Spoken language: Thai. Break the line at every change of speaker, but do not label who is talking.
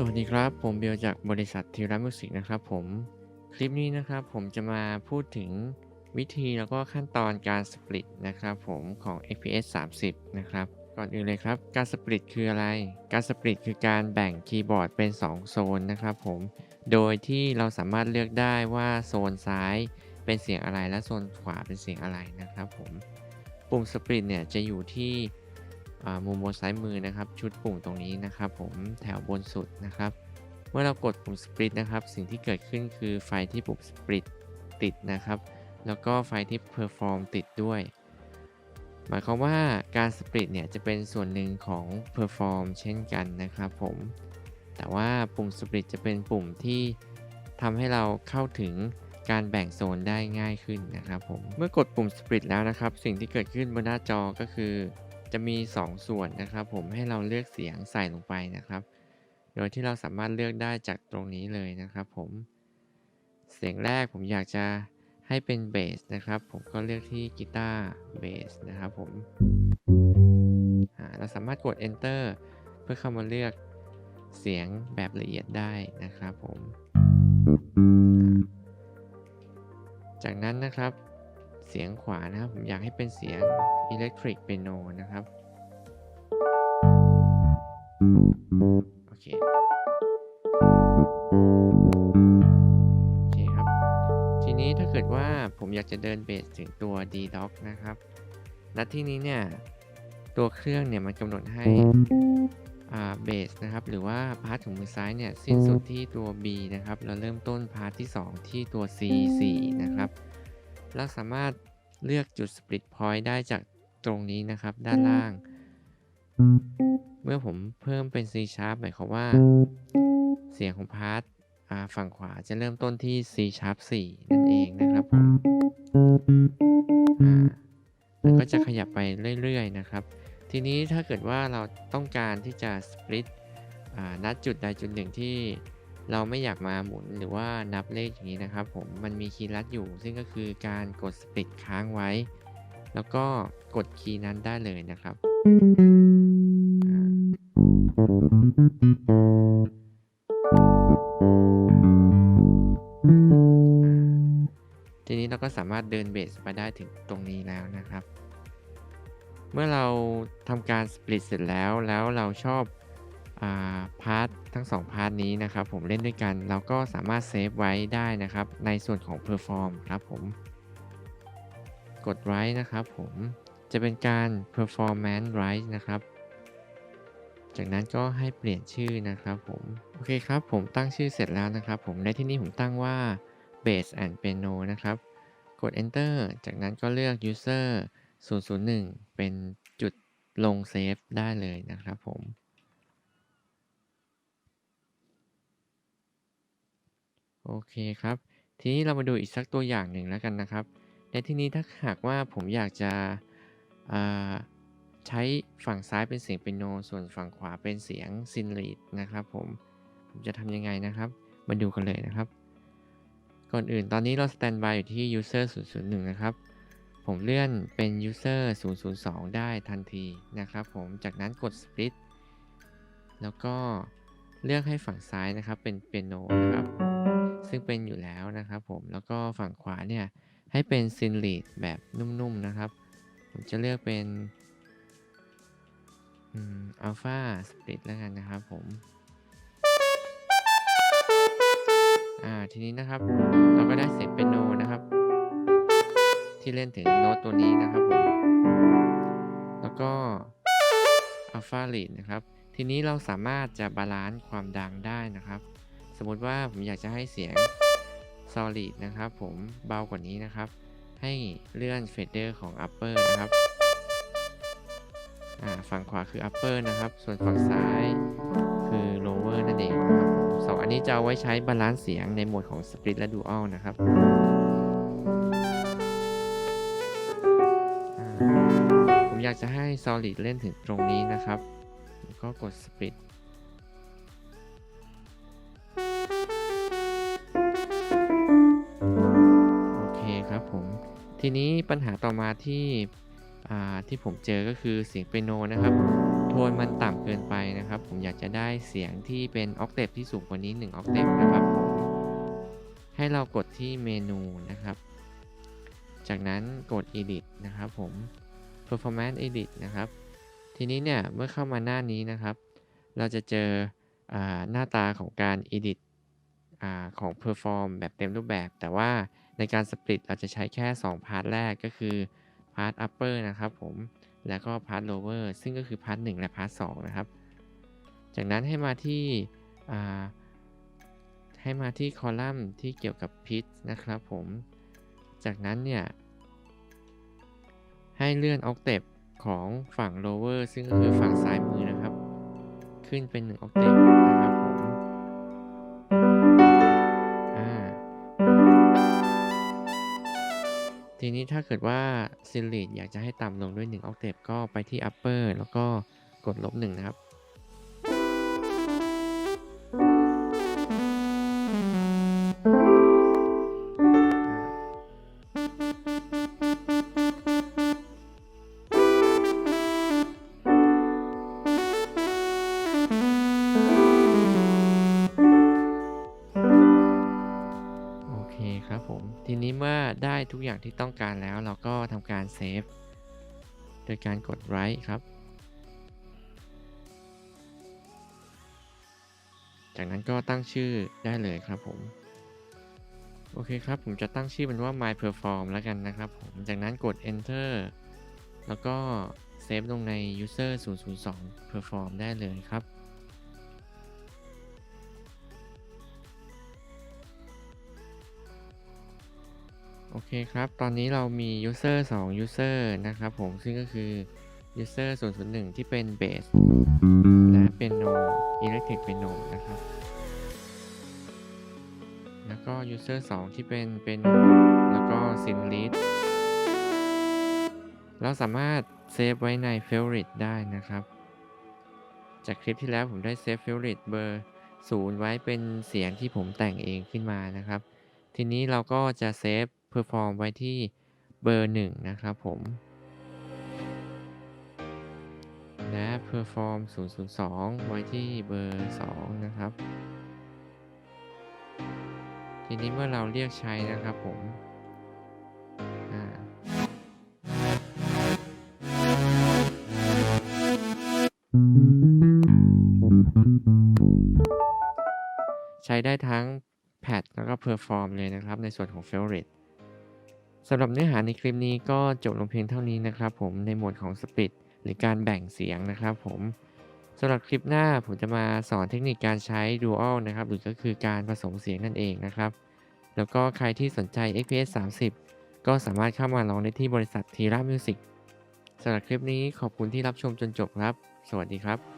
สวัสดีครับ ผมเบลจากบริษัททีรัมิวสิกนะครับผม คลิปนี้นะครับผมจะมาพูดถึงวิธีแล้วก็ขั้นตอนการสปลิตนะครับผมของ FPS 30 นะครับ ก่อนอื่นเลยครับ การสปลิตคืออะไร การสปลิตคือการแบ่งคีย์บอร์ดเป็น 2 โซนนะครับผม โดยที่เราสามารถเลือกได้ว่าโซนซ้ายเป็นเสียงอะไรและโซนขวาเป็นเสียงอะไรนะครับผม ปุ่มสปลิตเนี่ยจะอยู่ที่ มุมบนซ้ายมือนะครับ ชุดปุ่มตรงนี้นะครับผมแถวบนสุดนะครับ เมื่อเรากดปุ่มสปลิตนะครับ สิ่งที่เกิดขึ้นคือไฟที่ปุ่มสปลิตติดนะครับ แล้วก็ไฟที่ perform ติดด้วย หมายความว่าการสปลิตเนี่ยจะเป็นส่วนหนึ่งของ perform เช่นกันนะครับผม แต่ว่าปุ่มสปลิตจะเป็นปุ่มที่ทำให้เราเข้าถึงการแบ่งโซนได้ง่ายขึ้นนะครับผม เมื่อกดปุ่มสปลิตแล้วนะครับ สิ่งที่เกิดขึ้นบนหน้าจอก็คือ จะมี 2 ส่วนนะครับ ผมให้เราเลือกเสียงใส่ลงไปนะครับ โดยที่เราสามารถเลือกได้จากตรงนี้เลยนะครับ ผมเสียงแรกผมอยากจะให้เป็นเบสนะครับ ผมก็เลือกที่กีตาร์เบสนะครับผมเราสามารถกด enter เพื่อเข้ามาเลือกเสียงแบบละเอียดได้นะครับผม จากนั้นนะครับ สียงขวานะครับ ผมอยากให้เป็นเสียง electric piano นนะครับ โอเค โอเคครับ ทีนี้ถ้าเกิดว่าผมอยากจะเดินเบสถึงตัว D doc นะครับณที่นี้เนี่ย ตัวเครื่องเนี่ยมันกำหนดให้อ่าเบสนะครับ หรือว่าพาร์ทของมือซ้ายเนี่ย สิ้นสุดที่ตัว B นะครับแล้วเริ่มต้นพาร์ทที่ 2 ที่ตัว C 4 นะครับเราสามารถ เลือกจุด split point ได้จากตรงนี้นะครับ ด้านล่าง เมื่อผมเพิ่มเป็น C sharp หมายความว่า เสียงของพาร์ทอ่าฝั่งขวาจะเริ่มต้นที่ C sharp 4นั่นเองนะครับผมอ่าแล้วก็จะขยับไปเรื่อยๆนะครับ ทีนี้ถ้าเกิดว่าเราต้องการที่จะ split อ่าณจุดใดจุดหนึ่งที่ เราไม่อยากมาหมุนหรือว่านับเลขอย่างนี้นะครับ ผมมันมีคีย์ลัดอยู่ ซึ่งก็คือการกด split ค้างไว้ แล้วก็กดคีย์นั้นได้เลยนะครับ ทีนี้เราก็สามารถเดินเบสไปได้ถึงตรงนี้แล้วนะครับ เมื่อเราทำการสปลิตเสร็จแล้วแล้วเราชอบ พาร์ททั้งสองพาร์ทนี้นะครับผมเล่นด้วยกันเราก็สามารถเซฟไว้ได้นะครับ ในส่วนของ Perform ครับผม กด Write นะครับผมจะเป็นการ Performance Write นะครับ จากนั้นก็ให้เปลี่ยนชื่อนะครับผม โอเคครับ ผมตั้งชื่อเสร็จแล้วนะครับ ผม ในที่นี้ผมตั้งว่า Bass and Piano นะครับ กด Enter จากนั้นก็เลือก User 001 เป็นจุดลงเซฟได้เลยนะครับผม โอเคครับ ทีนี้เรามาดูอีกสักตัวอย่างหนึ่งแล้วกันนะครับ ในที่นี้ถ้าหากว่าผมอยากจะใช้ฝั่งซ้ายเป็นเสียงเปียโน ส่วนฝั่งขวาเป็นเสียงซินลีดนะครับผม ผมจะทำยังไงนะครับ มาดูกันเลยนะครับ ก่อนอื่นตอนนี้เราสแตนบายอยู่ที่ user 001 นะครับ ผมเลื่อนเป็น user 002 ได้ทันทีนะครับผม จากนั้นกด split แล้วก็เลือกให้ฝั่งซ้ายนะครับเป็นเปียโนนะครับ ซึ่งเป็นอยู่แล้วนะครับผมแล้วก็ฝั่งขวาเนี่ยให้เป็นซินลีดแบบนุ่มๆนะครับ ผมจะเลือกเป็นอัลฟาสปลิตแล้วกันนะครับผมอ่าทีนี้นะครับเราก็ได้เสียงเปียโนนะครับ ที่เล่นถึงโน้ตตัวนี้นะครับผมแล้วก็อัลฟาลีดนะครับ ทีนี้เราสามารถจะบาลานซ์ความดังได้นะครับ สมมติว่าผมอยากจะให้เสียง solid นะครับผมเบากว่านี้นะครับ ให้เลื่อนเฟดเดอร์ของ upper นะครับฝั่งขวาคือ upper นะครับ ส่วนฝั่งซ้ายคือ lower นั่นเองนะครับสองอันนี้จะเอาไว้ใช้บาลานซ์เสียงในโหมดของ split และ dual นะครับผมอยากจะให้ solid เล่นถึงตรงนี้นะครับ ก็กด split ทีนี้ปัญหาต่อมาที่ที่ผมเจอก็คือเสียงเปียโนนะครับ โทนมันต่ำเกินไปนะครับ ผมอยากจะได้เสียงที่เป็นออกเทปที่สูงกว่านี้1ออกเทปนะครับ ให้เรากดที่เมนูนะครับ จากนั้นกด edit นะครับผม performance edit นะครับ ทีนี้เนี่ยเมื่อเข้ามาหน้านี้นะครับ เราจะเจออหน้าตาของการ edit อของ perform แบบเต็มรูปแบบแต่ว่า ในการ split เราจะใช้แค่ 2 พาร์ทแรกก็คือพาร์ท upper นะครับผม แล้วก็พาร์ท lower ซึ่งก็คือพาร์ท1และพาร์ท2นะครับ จากนั้นให้มาที่ให้มาที่คอลัมน์ที่เกี่ยวกับ pitch นะครับผม จากนั้นเนี่ย ให้เลื่อน octave ของฝั่ง lower ซึ่งก็คือฝั่งซ้ายมือนะครับ ขึ้นเป็น1 octave นะ ทีนี้ถ้าเกิดว่าซิลิตอยากจะให้ต่ำลงด้วย1ออกเทปก็ไปที่ upper แล้วก็กดลบ1นะครับ ครับผม ทีนี้เมื่อได้ทุกอย่างที่ต้องการแล้วเราก็ทำการเซฟโดยการกด Write ครับ จากนั้นก็ตั้งชื่อได้เลยครับผม โอเคครับ ผมจะตั้งชื่อมันว่า my perform แล้วกันนะครับผม จากนั้นกด enter แล้วก็เซฟลงใน user 002 perform ได้เลยครับ โอเคครับ ตอนนี้เรามี user 2 user นะครับผม ซึ่งก็คือ user 001 ที่เป็น bass และ piano electric piano นะครับ แล้วก็ user 2 ที่เป็น piano แล้วก็ synth lead เราสามารถเซฟไว้ใน favorite ได้นะครับ จากคลิปที่แล้วผมได้เซฟ favorite เบอร์ 0 ไว้เป็นเสียงที่ผมแต่งเองขึ้นมานะครับ ทีนี้เราก็จะเซฟ perform ไว้ที่เบอร์ 1 นะครับผมและ perform 002 ไว้ที่เบอร์ 2 นะครับ ทีนี้เมื่อเราเรียกใช้นะครับผมใช้ได้ทั้ง pad แล้วก็ perform เลยนะครับ ในส่วนของ favorite สำหรับเนื้อหาในคลิปนี้ก็จบลงเพียงเท่านี้นะครับผมในหมวดของ split หรือการแบ่งเสียงนะครับผมสำหรับคลิปหน้าผมจะมาสอนเทคนิคการใช้ dual นะครับหรือก็คือการผสมเสียงนั่นเองนะครับ แล้วก็ใครที่สนใจ XPS 30 ก็สามารถเข้ามาลองได้ที่บริษัททีรามิวสิกสำหรับคลิปนี้ขอบคุณที่รับชมจนจบครับ สวัสดีครับ